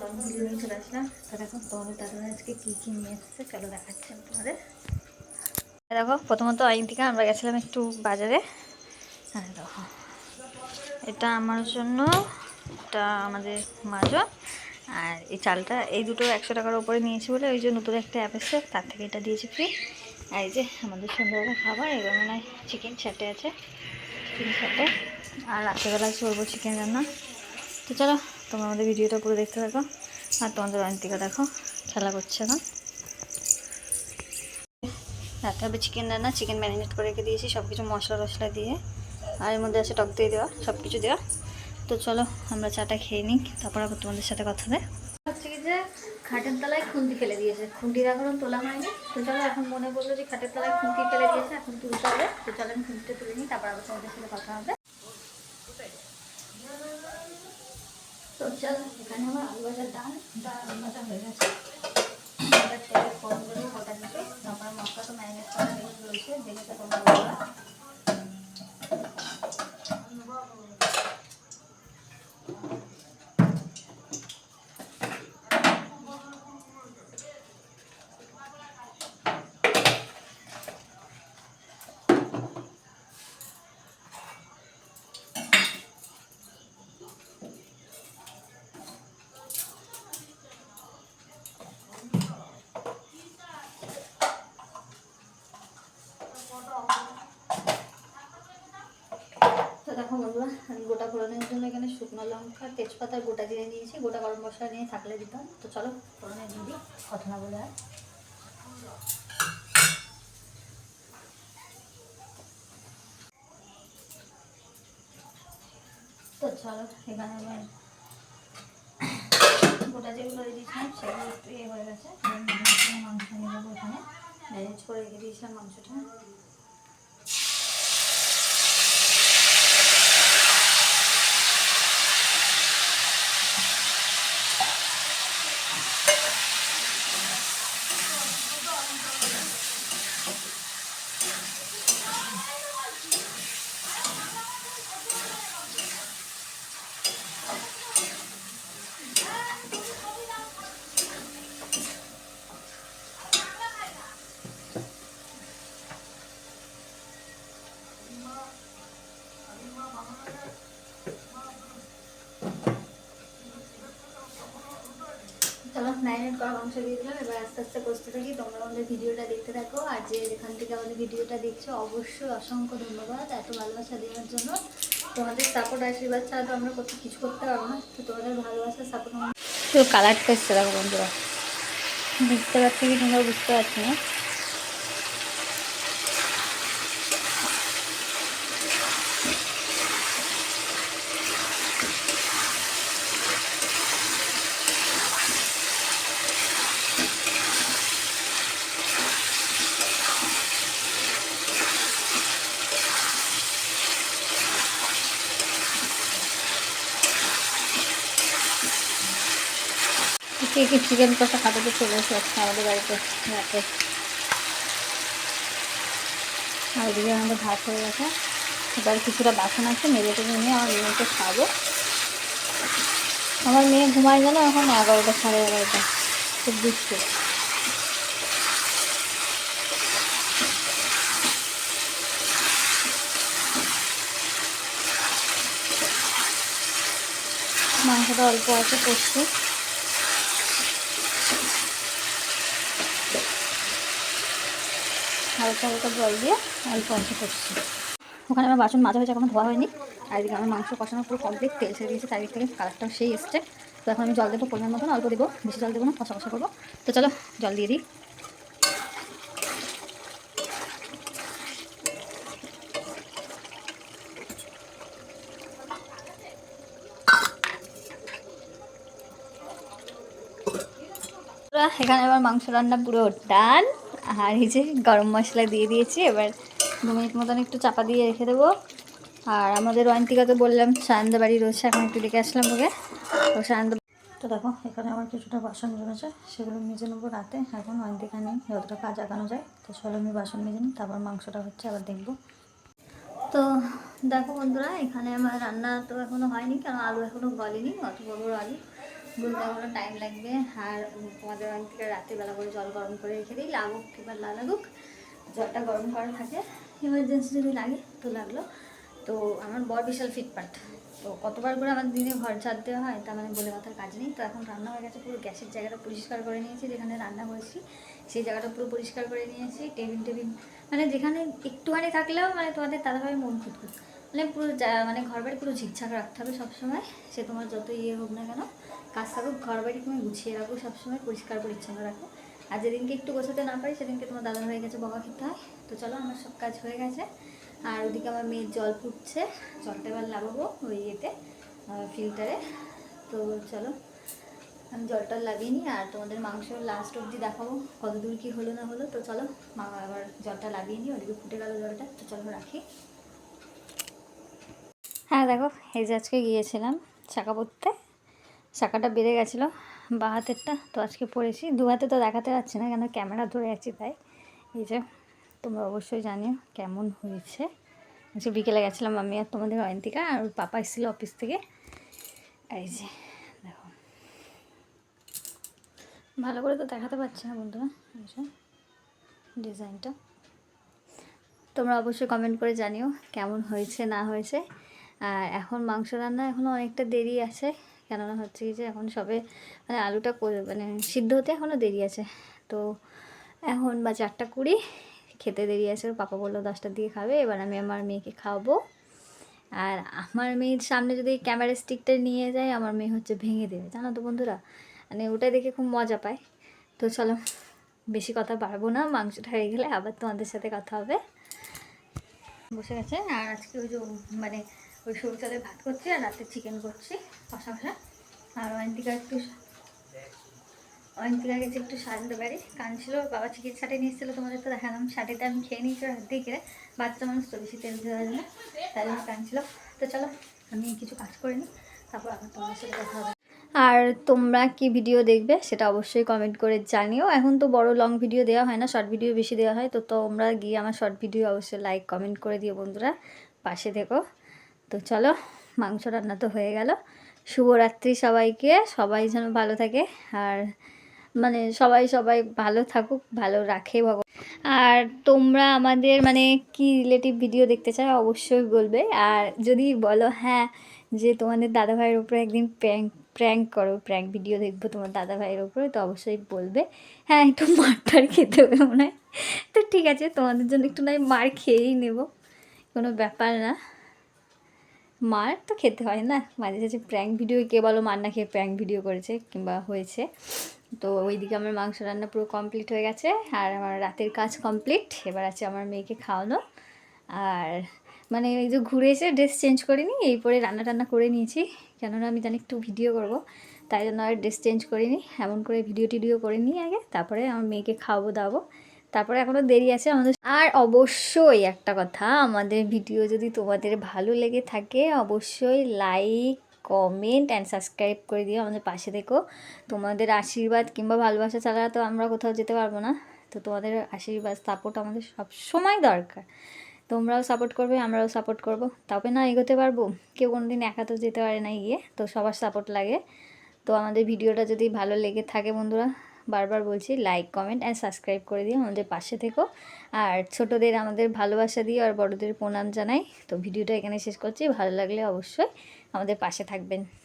Long video নিয়ে চলে আসলাম। দেখো দাদা আজকে কী কী নিয়ে তোমাদের। দেখো, প্রথমত আইন থেকে আমরা গেছিলাম একটু বাজারে। হ্যাঁ দেখো। এটা আমার জন্য, এটা আমাদের মাজো আর এই চালটা, এই দুটো একশো টাকার উপরে নিয়েছি বলে, ওই যে নতুন একটা অ্যাপ এসছে, তার থেকে এটা দিয়েছি ফ্রি আর এই যে আমাদের সন্ধ্যাবেলা খাবার এবার মনে হয় চিকেন চাটে আছে চিকেন চাটে আর রাত্রেবেলায় চলবো চিকেন রান্না। তো চলো, তোমরা আমাদের ভিডিওটা পুরো দেখতে থাকো। আর তোমাদের অন্তিকা দেখো, খেলা করছে এখন। রাতে হবে চিকেন রান্না চিকেন ম্যারিনেট করে রেখে দিয়েছি সব কিছু মশলা টশলা দিয়ে। আর এর মধ্যে আছে টক দিয়ে দেওয়া সব কিছু দেওয়া। তো চলো, আমরা চাটা খেয়ে নিই, তারপর আবার তোমাদের সাথে কথা হবে। হচ্ছে কি যে, খাটের তলায় খুন্তি ফেলে দিয়েছে। খুন্তির এখনও তোলা হয়নি। তো চলো, এখন মনে করল যে খাটের তলায় খুন্তি ফেলে দিয়েছে, এখন তুলতে হবে। তো চলো, আমি খুন্তিটা তুলে নিই, তারপর আবার তোমাদের সাথে কথা হবে। চলো, এখানে আমার আলু ভাজার ডাল ডাল ভাজা হয়ে গেছে। তেলে ফোন করে গোটা দিতে তারপর মশলা তো ম্যারিনেট করা রয়েছে, দেখে তো তোমরা বলবা তো দেখো বন্ধুরা, আমি গোটা ফোড়নের জন্য এখানে শুকনো লঙ্কা তেজপাতা গোটা দিয়ে নিয়েছি, গোটা গরম মশলা নিয়ে থাকলে দিতাম। তো চলো ফোড়নে দিয়ে দিই কথা না বলে আর তো চলো, এখানে আমি গোটা যেগুলো দিয়েছিলাম সেগুলো একটু ইয়ে হয়ে গেছে। মাংস নিয়ে যাব এখানে। ম্যানেজ করে দিয়েছিলাম মাংসটা। চলো ম্যারিনেট করা মাংস দিয়ে দিলাম, এবার আস্তে আস্তে করতে থাকি। তোমরা আমাদের ভিডিওটা দেখতে থাকো। আর যে যেখান থেকে আমাদের ভিডিওটা দেখছ, অবশ্যই অসংখ্য ধন্যবাদ এত ভালোবাসা দেওয়ার জন্য। তোমাদের সাপোর্ট আশীর্বাদ ছাড়া তো আমরা কোথাও কিছু করতে পারব না, তো তোমাদের ভালোবাসা সাপোর্ট আমার তো কালারটা এসছে দেখো বন্ধুরা। বুঝতে পারছি কি তোমরা বুঝতে পারছি না? কে কে চিকেন কষা খাটাতে চলে এসে আজকে আমাদের বাড়িতে রাতে। আর ওদিকে আমাদের ভাত হয়ে গেছে। এবার কিছুটা বাসন আছে মেরে নিয়ে আমার মেয়েকে খাব আমার মেয়ে ঘুমায় গেল এখন এগারোটা, সাড়ে এগারোটা, খুব দুষ্টু। মাংসটা অল্প আছে করছি হালকা হালকা জল দিয়ে অল্প অল্প করছি। ওখানে আমার বাসন মাজা হয়েছে এখনও ধোয়া হয়নি। আর এদিকে আমার মাংস কষানো পুরো কমপ্লিট তেল ছেড়ে দিয়েছে চারিদিক থেকে কালারটাও সেই এসছে। তো এখন আমি জল দেবো পরিমাণ মতন, অল্প দেবো, বেশি জল দেবো না, কষা কষা করব। তো চলো, জল দিয়ে দিই। এখানে আমার মাংস রান্না পুরো ডান আর এই যে গরম মশলা দিয়ে দিয়েছি, এবার দু মিনিট মতন একটু চাপা দিয়ে রেখে দেবো। আর আমাদের অয়ন্তিকাকে বললাম সায়ন্দা বাড়ি রয়েছে এখন একটু ডেকে আসলাম ওকে। তো সায়ন্দা তো দেখো, এখানে আমার কিছুটা বাসন জমেছে, সেগুলো মেজে নেব রাতে। এখন অয়ন্তিকা নেই, যতটা কাজ আগানো যায়, তো চলো আমি বাসন মেজে নিই, তারপর মাংসটা হচ্ছে আবার দেখব। তো দেখো বন্ধুরা, এখানে আমার রান্না তো এখনও হয়নি, কারণ আলু এখনও গলেনি অত বড় আলু বলতে টাইম লাগবে। আর তোমাদের বাড়ি থেকে রাত্রিবেলা করে জল গরম করে রেখে দিই। লাগুক এবার না লাগুক, জলটা গরম করা থাকে। এমার্জেন্সি যদি লাগে তো লাগল। তো আমার বর বিশাল ফিটপাট তো কতবার করে আমার দিনে ঘর ঝাড় দেওয়া হয়, তার মানে বলে কথার কাজ নেই। তো এখন রান্না হয়ে গেছে, পুরো গ্যাসের জায়গাটা পরিষ্কার করে নিয়েছি, যেখানে রান্না করেছি, সেই জায়গাটা পুরো পরিষ্কার করে নিয়েছি। টেবিল টেবিল মানে যেখানে একটুখানি থাকলেও মানে তোমাদের দাদাভাই মন খুঁতখুত। মানে পুরো মানে ঘর বাড়ি পুরো ঝিকঝাক রাখতে হবে সবসময়। সে তোমার যত ইয়ে হোক না কেন কাজ থাকুক ঘর বাড়ি তুমি গুছিয়ে রাখো, সবসময় পরিষ্কার পরিচ্ছন্ন রাখো। আর যেদিনকে একটু গোছাতে না পারি, সেদিনকে তোমার দাদা হয়ে গেছে বকা খেতে হয়। তো চলো, আমার সব কাজ হয়ে গেছে। আর ওদিকে আমার মেয়ের জল ফুটছে, জলটা এবার লাগাবো ওই ইয়েতে ফিল্টারে তো চলো, আমি জলটা লাগিয়ে নিই আর তোমাদের মাংস লাস্ট অবধি দেখাবো কত দূর কী হলো না হলো। তো চলো, মা আবার জলটা লাগিয়ে নিই ওদিকে ফুটে গেল জলটা। তো চলো, রাখি। হ্যাঁ দেখো, এই যে আজকে গিয়েছিলাম শাঁখা পরতে শাঁখাটা বেড়ে গেছিল বা হাতেরটা, তো আজকে পড়েছি দু হাতে তো দেখাতে পারছি না, কেন ক্যামেরা ধরে আছি তাই। এই যে, তোমরা অবশ্যই জানিও কেমন হয়েছে। আজকে বিকেলে গেছিলাম আমি আর তোমাদের অয়ন্তিকা, আর পাপা এসেছিল অফিস থেকে। এই যে, দেখো। ভালো করে তো দেখাতে পারছি না বন্ধুরা, এই যে, ডিজাইনটা। তোমরা অবশ্যই কমেন্ট করে জানিও কেমন হয়েছে, না হয়েছে। আর এখন মাংস রান্না এখনও অনেকটা দেরি আছে। কেননা হচ্ছে কি যে এখন সবে মানে আলুটা মানে সিদ্ধ হতে এখনও দেরি আছে। তো এখন বা চারটা কুড়ি, খেতে দেরি আছে। ওর পাপা বলল দশটার দিকে খাবে, এবার আমি আমার মেয়েকে খাওয়াবো। আর আমার মেয়ের সামনে যদি ক্যামেরা স্টিকটা নিয়ে যায়, আমার মেয়ে হচ্ছে ভেঙে দেবে। জানো তো বন্ধুরা মানে ওটা দেখে খুব মজা পায়। তো চলো, বেশি কথা পারব না, মাংসটা হয়ে গেলে আবার তোমাদের সাথে কথা হবে। বসে গেছে, আর আজকে ওই যে মানে ওই সরু চালের ভাত করছি আর রাতে চিকেন করছি। কষা কষা আর অয়ন্তিকা একটু অয়ন্তিকা গেছে একটু সাজতে পারি কাঁদছিল ওর বাবা চিকেন শাটে নিয়ে এসেছিল তোমাদের তো দেখালাম। শাটিটা আমি খেয়ে নিয়েছি হাত দিয়ে কেড়ে বাচ্চা মানুষ তো বেশি তেল দেওয়া যায় না, তাই জন্য কাঁদছিল তো চলো, আমি কিছু কাজ করে নিই, তারপর আবার তোমাদের সাথে কথা হবে। আর তোমরা কি ভিডিও দেখবে সেটা অবশ্যই কমেন্ট করে জানিও। এখন তো বড় লং ভিডিও দেওয়া হয় না শর্ট ভিডিও বেশি দেওয়া হয়। তো তোমরা গিয়ে আমার শর্ট ভিডিও অবশ্যই লাইক কমেন্ট করে দিও বন্ধুরা। পাশে থেকো। তো চলো, মাংস রান্না তো হয়ে গেল। শুভরাত্রি সবাইকে, সবাই যেন ভালো থাকে। আর মানে সবাই সবাই ভালো থাকুক, ভালো রাখে ভগবান। আর তোমরা আমাদের মানে কি রিলেটিভ ভিডিও দেখতে চাও অবশ্যই বলবে। আর যদি বলো হ্যাঁ যে তোমাদের দাদা ভাইয়ের উপরে একদিন প্র্যাঙ্ক প্র্যাঙ্ক করো প্র্যাঙ্ক ভিডিও দেখব তোমার দাদা ভাইয়ের উপরে, তো অবশ্যই বলবে। হ্যাঁ একটু মারটার খেতে হবে মনে হয়। তো ঠিক আছে, তোমাদের জন্য একটু নয় মার খেয়েই নেব। কোনো ব্যাপার না। মার তো খেতে হয় না। মাঝে সাঝে প্র্যাঙ্ক ভিডিও কে বলো, মার না খেয়ে প্র্যাঙ্ক ভিডিও করেছে কিংবা হয়েছে। তো ওইদিকে আমার মাংস রান্না পুরো কমপ্লিট হয়ে গেছে আর আমার রাতের কাজ কমপ্লিট এবার আছে আমার মেয়েকে খাওয়ানো। আর মানে এই যে ঘুরে এসে ড্রেস চেঞ্জ করিনি এই পরে রান্না টান্না করে নিয়েছি। কেননা আমি জানি একটু ভিডিও করব, তাই জন্য আর ড্রেস চেঞ্জ করিনি। এমন করে ভিডিও টিডিও করে নিই আগে, তারপরে আমার মেয়েকে খাওয়াবো দাওয়াবো তারপরে এখনও দেরি আছে আমাদের আর অবশ্যই একটা কথা, আমাদের ভিডিও যদি তোমাদের ভালো লেগে থাকে, অবশ্যই লাইক কমেন্ট অ্যান্ড সাবস্ক্রাইব করে দিও আমাদের পাশে থেকো। তোমাদের আশীর্বাদ কিংবা ভালোবাসা ছাড়া তো আমরা কোথাও যেতে পারব না। তো তোমাদের আশীর্বাদ সাপোর্ট আমাদের সব সময় দরকার। তোমরাও সাপোর্ট করবে, আমরাও সাপোর্ট করব। তবে না এগোতে পারব? কেউ কোনো দিন একা তো যেতে পারে না গিয়ে, তো সবার সাপোর্ট লাগে। তো আমাদের ভিডিওটা যদি ভালো লেগে থাকে বন্ধুরা বারবার বলছি লাইক কমেন্ট অ্যান্ড সাবস্ক্রাইব করে দিও আমাদের পাশে থেকো। আর ছোটদের আমাদের ভালোবাসা দিও আর বড়দের প্রণাম জানাই। তো ভিডিওটা এখানে শেষ করছি। ভালো লাগলে অবশ্যই আমাদের পাশে থাকবেন।